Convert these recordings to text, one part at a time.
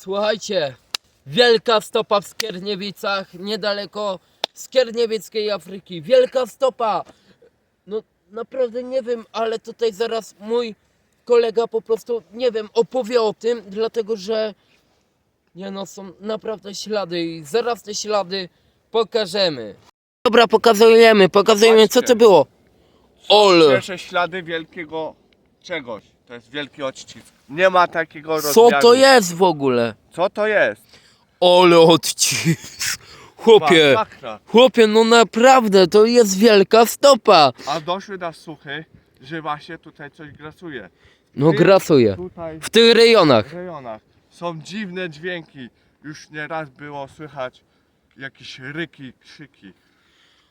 Słuchajcie, wielka stopa w Skierniewicach, niedaleko Skierniewieckiej Afryki. Wielka stopa! No naprawdę nie wiem, ale tutaj zaraz mój kolega po prostu, nie wiem, opowie o tym, dlatego że nie no, są naprawdę ślady i zaraz te ślady pokażemy. Dobra, pokazujemy, pokazujemy co to było. Ole, Pierwsze ślady wielkiego czegoś. To jest wielki odcisk. Nie ma takiego co rozmiaru. to jest w ogóle? Co to jest? Ole odcisk. Chłopie, Masakra. chłopie, no naprawdę, to jest wielka stopa. A doszły nas słuchy, że właśnie tutaj coś grasuje. No Ty- grasuje. Tutaj W tych rejonach. w rejonach są dziwne dźwięki. Już nie raz było słychać jakieś ryki, krzyki.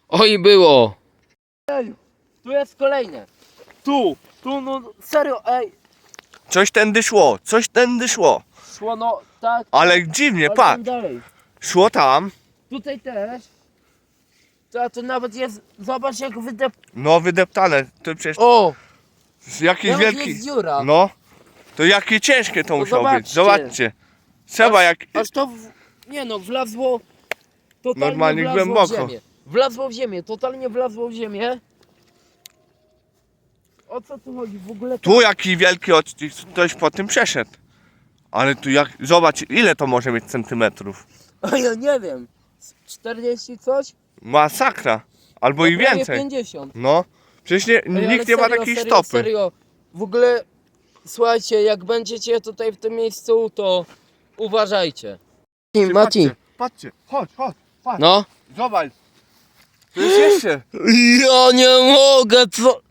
Oj, było. Ej, tu jest kolejne. Tu, tu, no serio, ej. Coś tędy szło, coś tędy szło. Szło no tak. Ale dziwnie, ale patrz. tam dalej. Szło tam, Tutaj też. To, to nawet jest, zobacz jak wydep... no wydeptane. To przecież O, jakiś nawet wielki. jest dziura. No. To jakie ciężkie to No musiało być. zobaczcie. Zobaczcie. Trzeba jak. Aż to, w... nie no, wlazło totalnie Normalnie wlazło głęboko. w ziemię. Wlazło w ziemię, totalnie wlazło w ziemię. O co tu chodzi w ogóle? Tu jaki wielki odcisk, ktoś po tym przeszedł. Ale tu jak. Zobacz ile to może mieć centymetrów. A ja nie wiem. 40 coś? Masakra. Albo i No prawie więcej. 50. No. Przecież nie, Ej, ale nikt nie ma serio, takiej serio, stopy. Serio, w ogóle słuchajcie, jak będziecie tutaj w tym miejscu, to uważajcie. Ty, Mati, Patrzcie, patrzcie, chodź, chodź, patrz. no. Zobacz. Tu jest jeszcze. Ja nie mogę, co?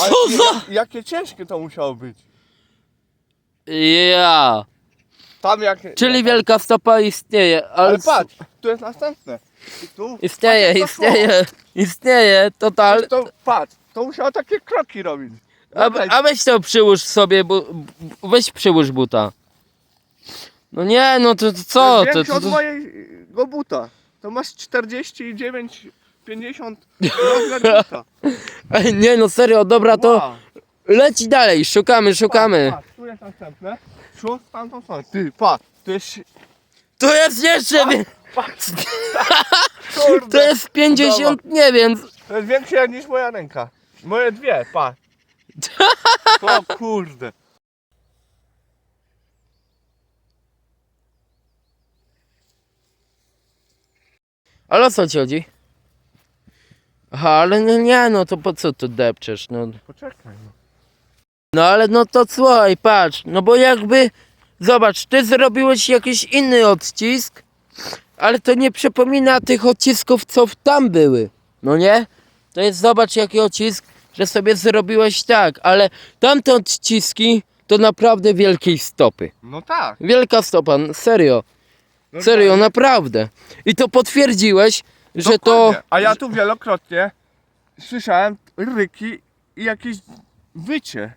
Ale Co za... jak- Jakie ciężkie to musiało być. Ja. Tam jak. Czyli wielka stopa istnieje, ale... Ale patrz, tu jest następne. I tu. Istnieje, Patrz, jak to szło. istnieje, istnieje, total. To, patrz, to musiało takie kroki robić. A, a weź to przyłóż sobie, bu, bu- weź przyłóż buta. No nie, no to, to co? To To, to, od to, mojego buta. To masz 49, 50 rozmiar. Ej, nie no serio, dobra to leci dalej, szukamy, szukamy. Patrz, tu jest następne. Szło w tamtą stronę. Ty, patrz, to jest... To jest jeszcze, wie- Patrz. to Kurde, jest 50, nie wiem. to jest większe niż moja ręka. Moje dwie, patrz. O kurde. Ale o co ci chodzi? Aha, ale no nie, no to po co tu depczesz, no. Poczekaj no. No ale no to słuchaj, patrz, no bo jakby, zobacz, ty zrobiłeś jakiś inny odcisk, ale to nie przypomina tych odcisków, co tam były, no nie? To jest, zobacz jaki odcisk, że sobie zrobiłeś tak, ale tamte odciski to naprawdę wielkiej stopy. No tak. Wielka stopa, serio, No serio, tak. naprawdę. I to potwierdziłeś, że to... Dokładnie. A ja tu wielokrotnie słyszałem ryki i jakieś wycie.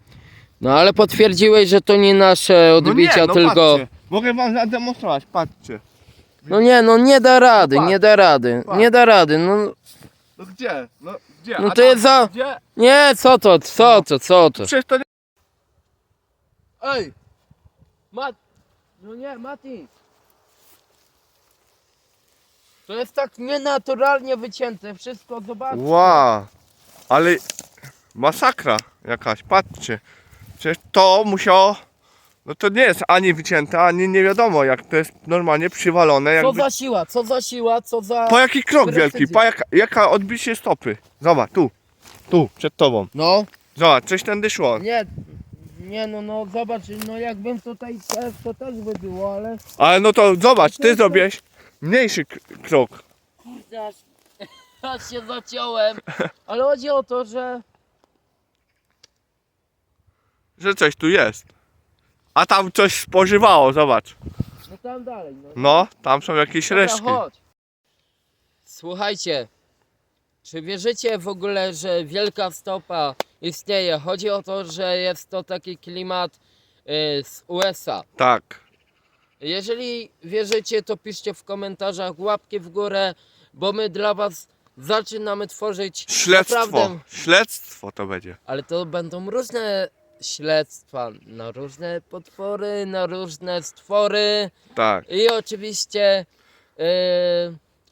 No ale potwierdziłeś, że to nie nasze odbicia, no nie, no tylko... Patrzcie. Mogę wam zademonstrować, patrzcie. No nie, no nie da rady, No patrz, nie da rady, patrz. nie da rady, no No gdzie? No gdzie? No A to tam, jest za- Gdzie? nie, co to, co to, co to? Przecież to nie... Ej, Mat, no nie, Mati. To jest tak nienaturalnie wycięte, wszystko, zobacz. Wow. Ale masakra jakaś, patrzcie. Przecież to musiało... No to nie jest ani wycięte, ani nie wiadomo jak to jest normalnie przywalone. Co Jakby... za siła, co za siła, co za... Po jaki krok wielki, po jaka, jaka odbicie stopy. Zobacz, tu, tu, przed tobą. No, Zobacz, coś tędy szło. nie, nie no, no zobacz, no jakbym tutaj też, to też by było, ale... Ale no to zobacz, ty zrobiłeś mniejszy k- krok. Kurde, aż, aż się zaciąłem. Ale chodzi o to, że... Że coś tu jest. A tam coś spożywało, zobacz. No tam dalej, no. No, tam są jakieś Dobra, resztki. chodź. Słuchajcie, czy wierzycie w ogóle, że wielka stopa istnieje? Chodzi o to, że jest to taki klimat y, z USA. Tak. Jeżeli wierzycie, to piszcie w komentarzach łapki w górę, bo my dla was zaczynamy tworzyć Śledztwo. naprawdę, Śledztwo to będzie. ale to będą różne śledztwa na różne potwory, na różne stwory Tak. i oczywiście e,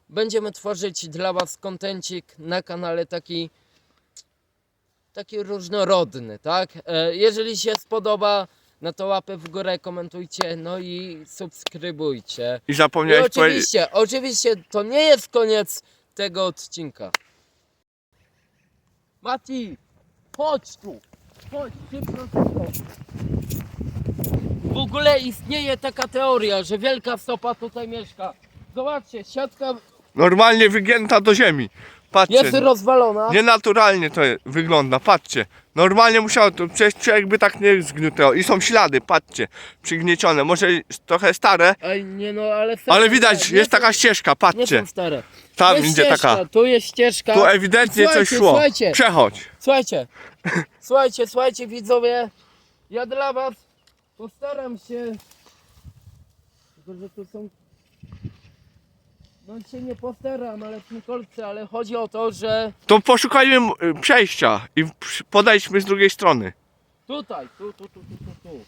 będziemy tworzyć dla Was kontencik na kanale taki taki różnorodny, tak? E, jeżeli się spodoba, no to łapę w górę, komentujcie, no i subskrybujcie. I I zapomniałeś powiedzieć. oczywiście, oczywiście to nie jest koniec tego odcinka. Mati, chodź tu. Chodź, szybko, szybko. W ogóle istnieje taka teoria, że wielka stopa tutaj mieszka. Zobaczcie, siatka Normalnie wygięta do ziemi. Patrzcie. jest rozwalona. Nienaturalnie to wygląda, patrzcie. Normalnie musiało to, przecież człowiek by tak nie zgniótł. I są ślady, patrzcie, przygniecione. Może trochę stare, Ej, nie no, ale... ale widać, nie jest są- taka ścieżka, Nie patrzcie. są stare. Tam jest idzie ścieżka, taka. Tu jest ścieżka. Tu ewidentnie coś Słuchajcie, szło. słuchajcie. Przechodź. Słuchajcie, słuchajcie, słuchajcie widzowie, ja dla was postaram się, tylko że tu są, no się nie postaram, ale w tym kolce, ale chodzi o to, że To poszukajmy y, przejścia i przy- podejdźmy z drugiej strony. tutaj, tu, tu, tu, tu, tu, tu.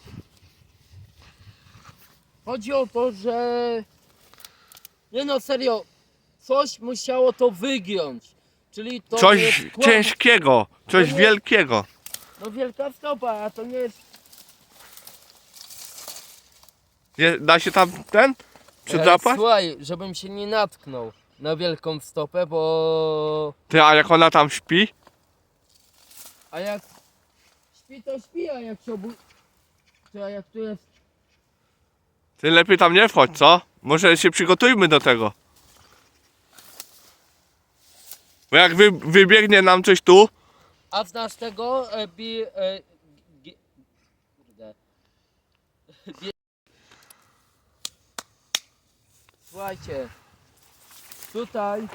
Chodzi o to, że, nie no serio, coś musiało to wygiąć, czyli to nie Coś jest kłam- ciężkiego, coś nie- wielkiego. No wielka stopa, a to nie jest Je- Da się tam ten? Przydrapać? Słuchaj, żebym się nie natknął na wielką stopę, bo... Ty, a jak ona tam śpi? A jak śpi, to śpi, a jak się obu... Czy a jak tu jest... Ty lepiej tam nie wchodź, co? Może się przygotujmy do tego. Bo jak wy, wybiegnie nam coś tu, A znasz tego? E, bi... E, gi- kurde. Bie... Słuchajcie. Tutaj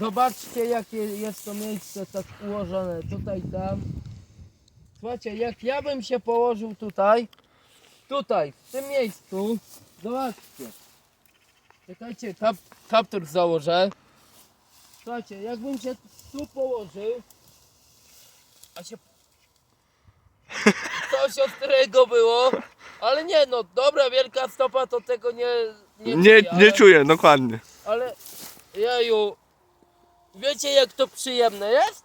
zobaczcie jakie jest to miejsce tak ułożone. Tutaj, tam. Słuchajcie, jak ja bym się położył tutaj, tutaj, w tym miejscu, zobaczcie. Czekajcie, kap, kaptur założę. Słuchajcie, jakbym się tu położył, a się... Coś ostrego było, ale nie no, dobra, wielka stopa to tego nie... Nie, nie, czuję, nie ale, czuję, dokładnie. ale jeju, wiecie jak to przyjemne jest?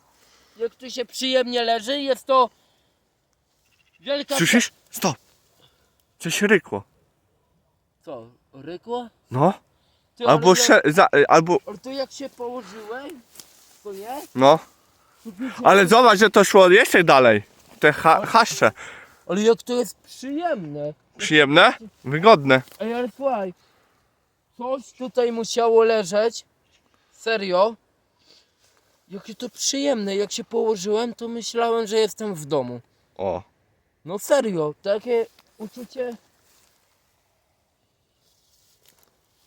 Jak tu się przyjemnie leży, jest to... Wielka Słyszysz? Stop. Coś rykło. Co, rykło? No. Ty, Albo, jak- sze, za, albo, Ale to jak się położyłem, to nie? no. Ale zobacz, że to szło jeszcze dalej. Te ha, haszcze. ale jak to jest przyjemne. Przyjemne? Wygodne. Ej, ale słuchaj, coś tutaj musiało leżeć, serio. Jakie to przyjemne, jak się położyłem, to myślałem, że jestem w domu. O. No serio, takie uczucie,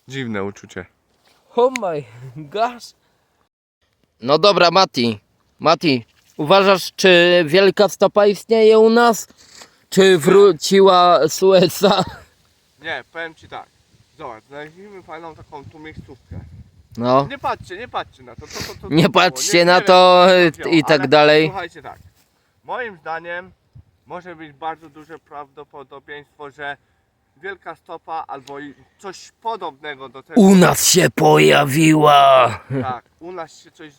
Dziwne uczucie. oh my gosh. No dobra, Mati, Mati, uważasz, czy wielka stopa istnieje u nas? Czy wróciła z USA? Nie, powiem ci tak. Zobacz, znaleźliśmy fajną taką tu miejscówkę. No, Nie patrzcie, nie patrzcie na to. to, to, to nie było. patrzcie na to to i tak ale dalej. Słuchajcie tak. Moim zdaniem może być bardzo duże prawdopodobieństwo, że wielka stopa albo i coś podobnego do tego. U nas się pojawiła. Tak, u nas się coś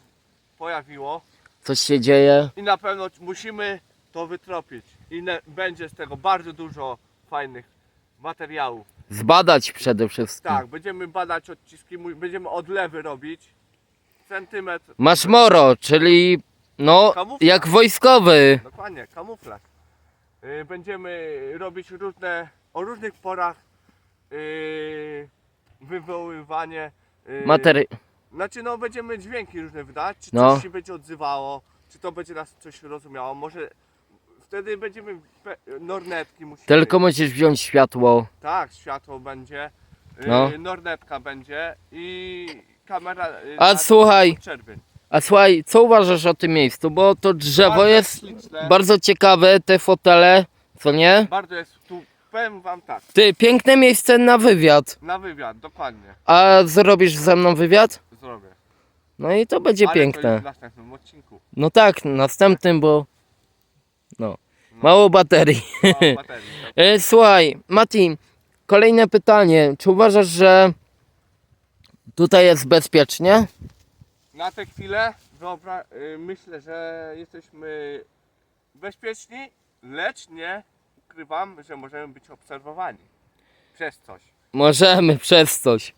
pojawiło Coś się dzieje? i na pewno musimy to wytropić. I ne, będzie z tego bardzo dużo fajnych materiałów. Zbadać przede wszystkim. Tak, będziemy badać odciski, mu- będziemy odlewy robić. Centymetr. Masz moro, czyli no Kamuflaż. jak wojskowy. Dokładnie, kamuflaż. Y, Będziemy robić różne, o różnych porach yy, wywoływanie. Matery... Znaczy no będziemy dźwięki różne wydać, czy No. coś się będzie odzywało, czy to będzie nas coś rozumiało, może wtedy będziemy, pe- lornetki musimy. Tylko musisz wziąć światło. Tak, światło będzie, yy, No. lornetka będzie i kamera yy, A na- słuchaj, czerwień. a słuchaj, co uważasz o tym miejscu? Bo to drzewo Bardzo jest śliczne, bardzo ciekawe, te fotele, co nie? bardzo jest tu, powiem wam tak, Ty, piękne miejsce na wywiad. na wywiad, dokładnie. A zrobisz ze mną wywiad? Zrobię. No i to będzie Ale To piękne. już w następnym odcinku. No tak, następnym, bo... No. Mało baterii. Mało baterii. E, Słuchaj, Mati, kolejne pytanie. Czy uważasz, że tutaj jest bezpiecznie? Na tę chwilę dobra, y, myślę, że jesteśmy bezpieczni, lecz nie ukrywam, że możemy być obserwowani przez coś. Możemy przez coś.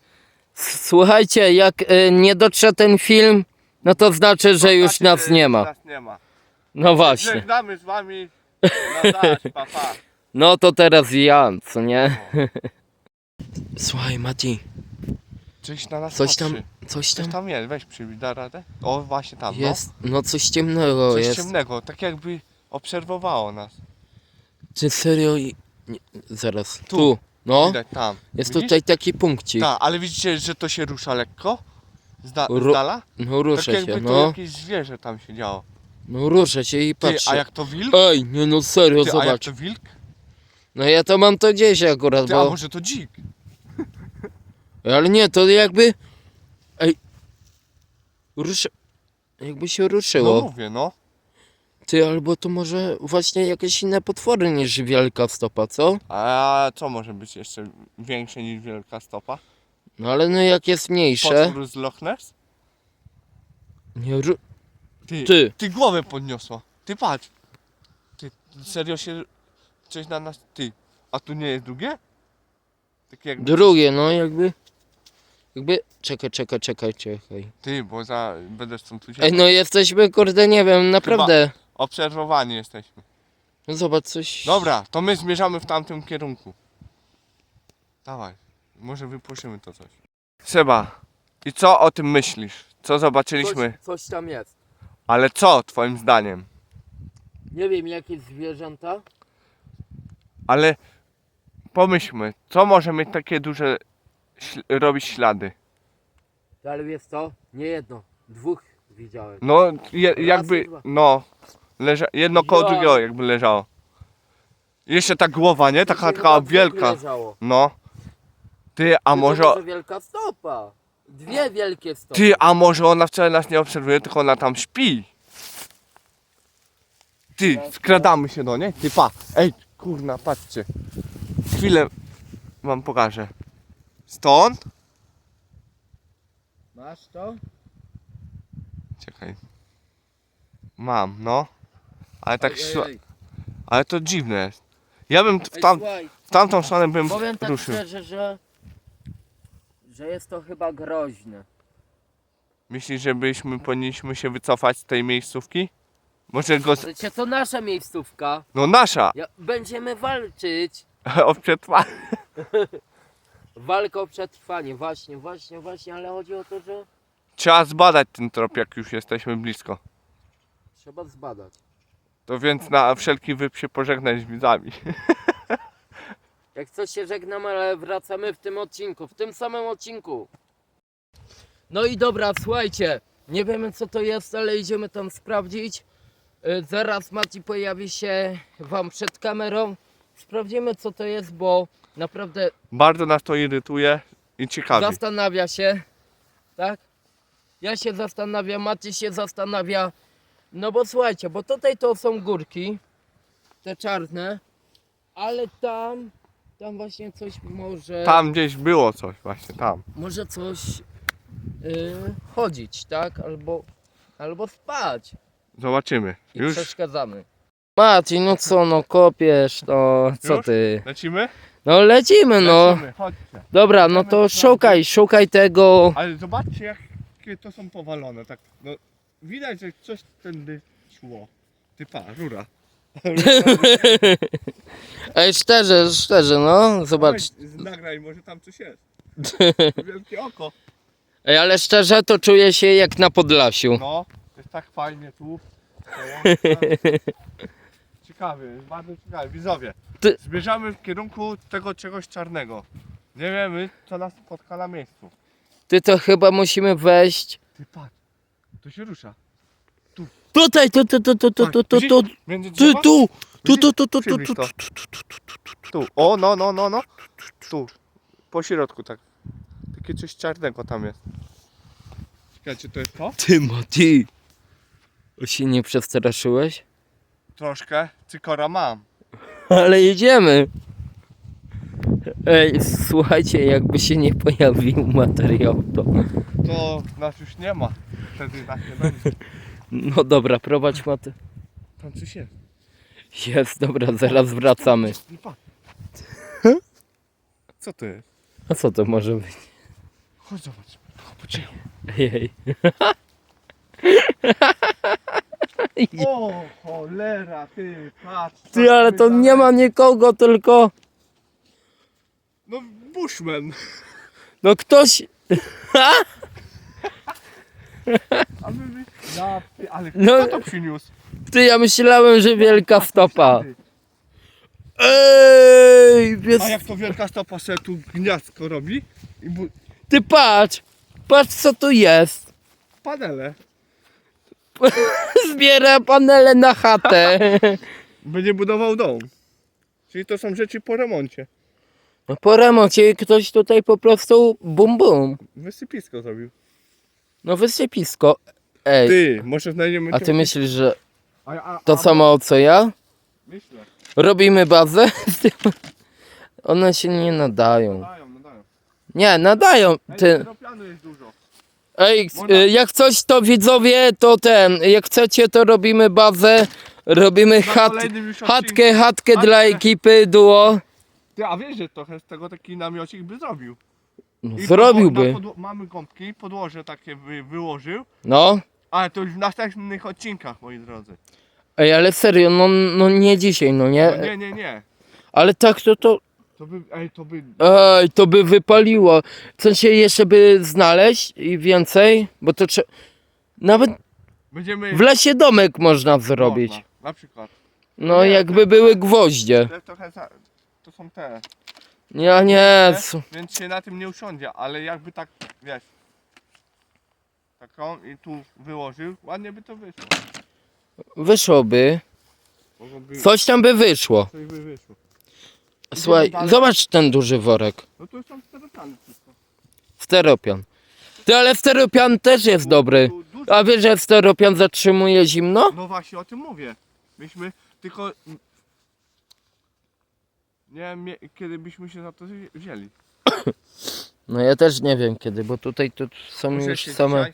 S- Słuchajcie, jak e, nie dotrze ten film, no to znaczy, że już znaczy, nas że nie ma. Nas nie ma. No właśnie. Żegnamy z wami. Na zaś, pa, pa. No to teraz ja, co nie? Słuchaj, Mati, Coś na nas coś tam, patrzy. coś Coś tam tam jest, weź przybij, da radę? O, właśnie tam, jest, no. no coś ciemnego Coś jest. ciemnego, tak jakby obserwowało nas. Czy serio? i- Nie, zaraz, tu, Tu. no, Widać tam. jest Widzisz? tutaj taki punkcik. Tak, ale widzicie, że to się rusza lekko? Zda, Ru- z dala? No Tak ruszę jakby się, to no, jakieś zwierzę tam się działo. No ruszę się i Ty, patrzę. a jak to wilk? Ej, nie no serio, Ty, a jak zobacz. to wilk? No ja to mam to gdzieś akurat, Ty, a bo... może to dzik? Ale nie, to jakby... Ej... Ruszy... Jakby się No ruszyło. mówię, no. Ty, albo to może właśnie jakieś inne potwory niż wielka stopa, co? A co może być jeszcze większe niż wielka stopa? No ale no jak jest mniejsze... Potwór z Loch Ness? Nie ru... Ty, Ty. ty głowę podniosła. Ty patrz. Ty, serio się coś na nas... Ty, a tu nie jest drugie? Takie jak... Drugie, no jakby... Jakby... Czekaj, czekaj, czekaj, czekaj. Ty, bo za... będę stąd tu Ej, no jesteśmy, kurde, nie wiem, naprawdę. Obserwowani jesteśmy. No zobacz, coś... Dobra, to my zmierzamy w tamtym kierunku. Dawaj, może wypłoszymy to coś. Seba, i co o tym myślisz? Co zobaczyliśmy? Coś, coś tam jest. Ale co twoim zdaniem? Nie wiem, jakie zwierzęta. Ale pomyślmy, co może mieć takie duże śl- robić ślady? Ale wiesz co? Nie jedno. Dwóch widziałem. No, je, jakby, dwa. no, leża, jedno koło Ja. drugiego jakby leżało. Jeszcze ta głowa, nie? Taka, taka dwóch wielka. leżało. No. Ty, a Ty, to może, wielka stopa. Dwie wielkie stopy. ty, a może ona wcale nas nie obserwuje, tylko ona tam śpi. Ty, skradamy się do niej. Ty, pa. Ej, kurna, patrzcie. Chwilę wam pokażę. Stąd? Masz to? Czekaj. Mam, no. Ale tak, Ej, szła- ej, ej. ale to dziwne jest. Ja bym w, Ej, tam, słuchaj, w tamtą stronę bym powiem tak ruszył. szczerze, że... Że jest to chyba groźne. Myślisz, że byśmy powinniśmy się wycofać z tej miejscówki? Może go... Z... Wiecie, to nasza miejscówka. No nasza! Ja, będziemy walczyć. O przetrwanie. Walka o przetrwanie. Właśnie, właśnie, właśnie, ale chodzi o to, że Trzeba zbadać ten trop, jak już jesteśmy blisko. trzeba zbadać. To więc na wszelki wyp się pożegnać z widzami. Jak coś się żegnamy, ale wracamy w tym odcinku, w tym samym odcinku. No i dobra, słuchajcie, nie wiemy co to jest, ale idziemy tam sprawdzić. Y, Zaraz Mati pojawi się wam przed kamerą. Sprawdzimy co to jest, bo naprawdę Bardzo nas to irytuje i ciekawi. zastanawia się, tak? Ja się zastanawiam, Mati się zastanawia. No bo słuchajcie, bo tutaj to są górki, te czarne, ale tam, tam właśnie coś może, Tam gdzieś było coś właśnie, tam. może coś yy, chodzić, tak? Albo, albo spać Zobaczymy. i Już przeszkadzamy. Mati, no co, no kopiesz, no co Już? ty? lecimy? No lecimy, no. Lecimy, chodźcie. Dobra, no to szukaj, szukaj tego. Ale zobaczcie jakie to są powalone. Tak, no, widać, że coś tędy szło. Typa, rura. Ej, szczerze, szczerze, no, zobacz. Nagraj, może tam coś jest. Wielkie oko. Ej, ale szczerze to czuję się jak na Podlasiu. No, jest tak fajnie tu. Ciekawy, jest bardzo ciekawy. Widzowie, Ty- zmierzamy w kierunku tego czegoś czarnego. Nie wiemy, co nas spotka na miejscu. Ty to chyba musimy wejść. Ty patrz, to się rusza. Tutaj, tu, tu, tu, tu, tu, tu, tu, tu, Między tu, drzewa? tu, tu, tu, tu, tu, tu, tu, tu. Tu. O, no, no, no, no. Tu. Po środku tak. Takie coś czarnego tam jest. Czekajcie, to jest to? Ty, Mati. O się nie przestraszyłeś? troszkę, cykora mam. Ale jedziemy. Ej, słuchajcie, jakby się nie pojawił materiał, to... To nas już nie ma. Wtedy nas nie będzie. No dobra, prowadź matę. Tam coś jest. Jest, dobra, zaraz wracamy. Co to jest? A co to może być? Chodź zobacz. Po cichu. Jej. O cholera, ty, patrz. Ty, ale to nie ma nikogo, tylko... No Bushman. No ktoś... Ja, ale No. kto to przyniósł? Ty, ja myślałem, że wielka stopa. Ej, wiesz... A jak to wielka stopa sobie tu gniazdko robi? I bu... Ty patrz! Patrz co tu jest! panele. Zbiera panele na chatę. Będzie budował dom. Czyli to są rzeczy po remoncie. No po remoncie ktoś tutaj po prostu bum bum. Wysypisko zrobił. No wysypisko. Ej, Ty, może znajdziemy... a ty myślisz, że A, a, to a, samo co ja? Myślę. Robimy bazę? One się nie nadają. Nadają, nadają. Nie, nadają. Ej, Ty. pianu jest dużo. Ej, Można- y, jak coś to widzowie, to ten, jak chcecie to robimy bazę, robimy Na chat, kolejnym już chatkę, odcinku- chatkę Chatkę. dla ekipy duo. Ty, a wiesz, że trochę z tego taki namiocik by zrobił. No, zrobiłby. podło- na podło- mamy gąbki, podłoże takie by wyłożył, No. Ale to już w następnych odcinkach, moi drodzy. Ej, ale serio, no, no nie dzisiaj, no nie. No nie, nie, nie. Ale tak to to. To by, ej, to by... Ej, to by wypaliło. W sensie jeszcze by znaleźć i więcej, bo to trzeba. Nawet Będziemy... w lesie domek można zrobić. Można, na przykład. No Nie, jakby to- były gwoździe. To, trochę za, to są te. Ja nie. Więc się na tym nie usiądzie, ale jakby tak, wiesz... Taką i tu wyłożył, ładnie by to wyszło. Wyszłoby. Mogłoby... Coś tam by wyszło. Coś by wyszło. Słuchaj, zobacz ten duży worek. No to są steroplany wszystko. Steropian. Ty, ale steropian też jest dobry. Tu A wiesz, że steropian zatrzymuje zimno? No właśnie o tym mówię. Myśmy tylko. Nie wiem mie- kiedy byśmy się za to wzi- wzięli. No ja też nie wiem kiedy, bo tutaj to są już same, dzisiaj-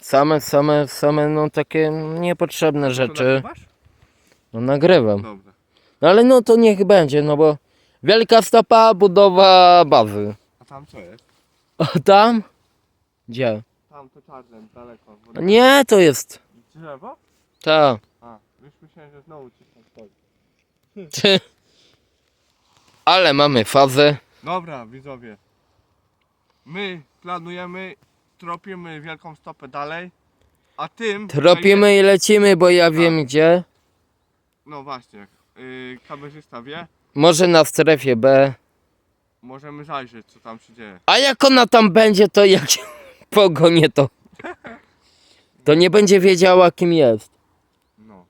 same, same, same, no takie niepotrzebne rzeczy. nagrywasz? No nagrywam. Dobra. No ale no to niech będzie, no bo wielka stopa, budowa bazy. A tam co jest? A tam? Gdzie? Tam to czarne, daleko. Bo... Nie, to jest. Drzewo? Ta. A, już myślałem, że znowu coś tam stoi. Ty. Ale mamy fazę. Dobra, widzowie. My planujemy, tropimy wielką stopę dalej. A tym. Tropimy i lecimy, bo ja wiem gdzie. No właśnie, yy, kamerzysta wie. Może na strefie B. Możemy zajrzeć, co tam się dzieje. A jak ona tam będzie, to jak się pogonię to. To nie będzie wiedziała kim jest. No.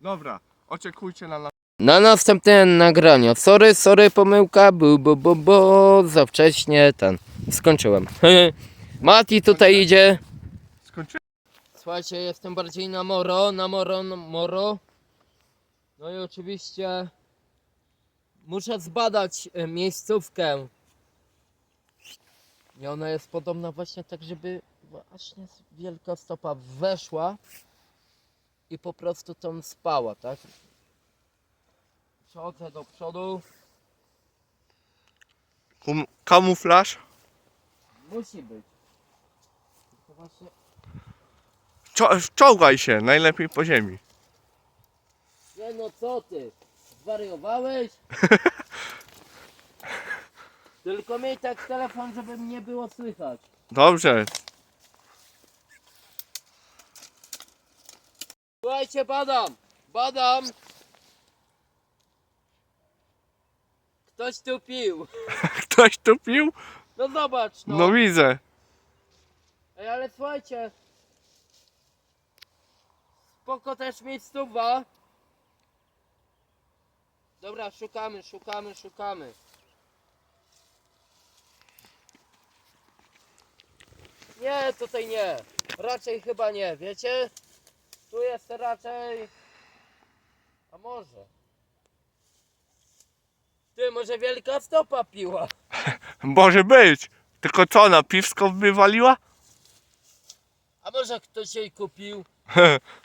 Dobra, oczekujcie na nas. Na następne nagrania. Sorry, sorry, pomyłka. Bu, bu, bu, bu. Za wcześnie ten. Skończyłem. Mati tutaj idzie. Skończyłem. Słuchajcie, jestem bardziej na moro, na moro, na moro. No i oczywiście muszę zbadać e, miejscówkę. I ona jest podobna właśnie tak, żeby właśnie wielka stopa weszła i po prostu tam spała, tak? Przechodzę do przodu. Kum- kamuflaż. Musi być. Czo- czołgaj się, najlepiej po ziemi. Nie no co ty? Zwariowałeś? Tylko miej tak telefon, żeby mnie było słychać. Dobrze. Słuchajcie, badam! Badam! Ktoś tu pił. Ktoś tu pił? No zobacz no. No widzę. Ej, ale słuchajcie. Spoko też miejscowa. Dobra, szukamy, szukamy, szukamy. Nie, tutaj nie. Raczej chyba nie, wiecie? Tu jest raczej może. Ty, może wielka stopa piła. Może być. Tylko co, na piwsko wywaliła? A może ktoś jej kupił,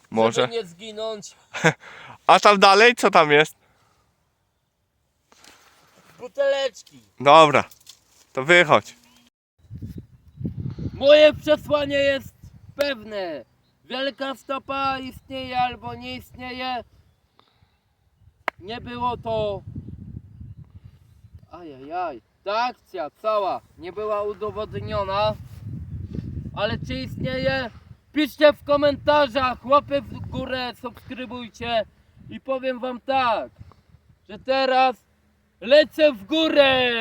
Może. żeby nie zginąć. A tam dalej, co tam jest? Buteleczki. Dobra, to wychodź. Moje przesłanie jest pewne. Wielka stopa istnieje albo nie istnieje. Nie było to. Ajajaj. Ta akcja cała nie była udowodniona. Ale czy istnieje? Piszcie w komentarzach, łapy w górę, subskrybujcie i powiem wam tak, że teraz lecę w górę!